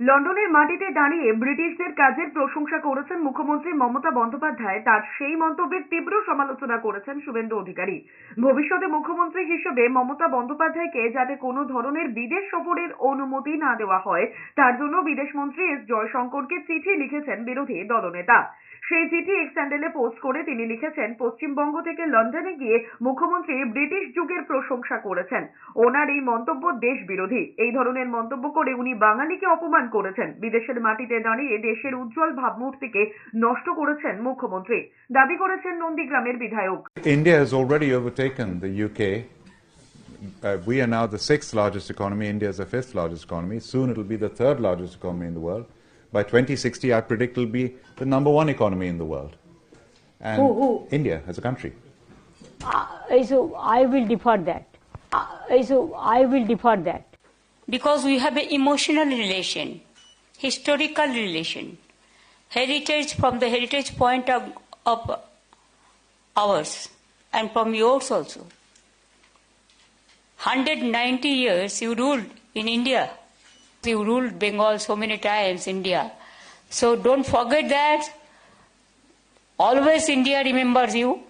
লন্ডনের মাটিতে দাঁড়িয়ে ব্রিটিশদের কাজের প্রশংসা করেছেন মুখ্যমন্ত্রী মমতা বন্দ্যোপাধ্যায়। তার সেই মন্তব্যের তীব্র সমালোচনা করেছেন শুভেন্দু অধিকারী। ভবিষ্যতে মুখ্যমন্ত্রী হিসেবে মমতা বন্দ্যোপাধ্যায়কে যাতে কোনো ধরনের বিদেশ সফরের অনুমতি না দেওয়া হয়, তার জন্য বিদেশমন্ত্রী এস জয়শঙ্করকে চিঠি লিখেছেন বিরোধী দলনেতা। সেই চিঠি এক্স স্যান্ডেলে পোস্ট করে তিনি লিখেছেন পশ্চিমবঙ্গ থেকে লন্ডনে গিয়ে মুখ্যমন্ত্রী ব্রিটিশ যুগের প্রশংসা করেছেন ওনার এই মন্তব্য দেশ বিরোধী এই ধরনের মন্তব্য করে উনি বাঙালিকে অপমান করেছেন বিদেশের মাটিতে দাঁড়িয়ে দেশের উজ্জ্বল ভাবমূর্তিকে নষ্ট করেছেন মুখ্যমন্ত্রী দাবি করেছেন নন্দীগ্রামের বিধায়ক India has already overtaken the UK. Uh, we are now the largest economy. India is the fifth largest economy. Soon it will be the third largest economy in the world. By 2060, I predict it will be the number one economy in the world. And Who- who? India as a country. Uh, so I will defer that. Uh, so I will defer that. because we have an emotional relation, historical relation, heritage from the heritage point of, of ours and from yours also. 190 years you ruled in India. You ruled Bengal so many times, India. So don't forget that. Always India remembers you.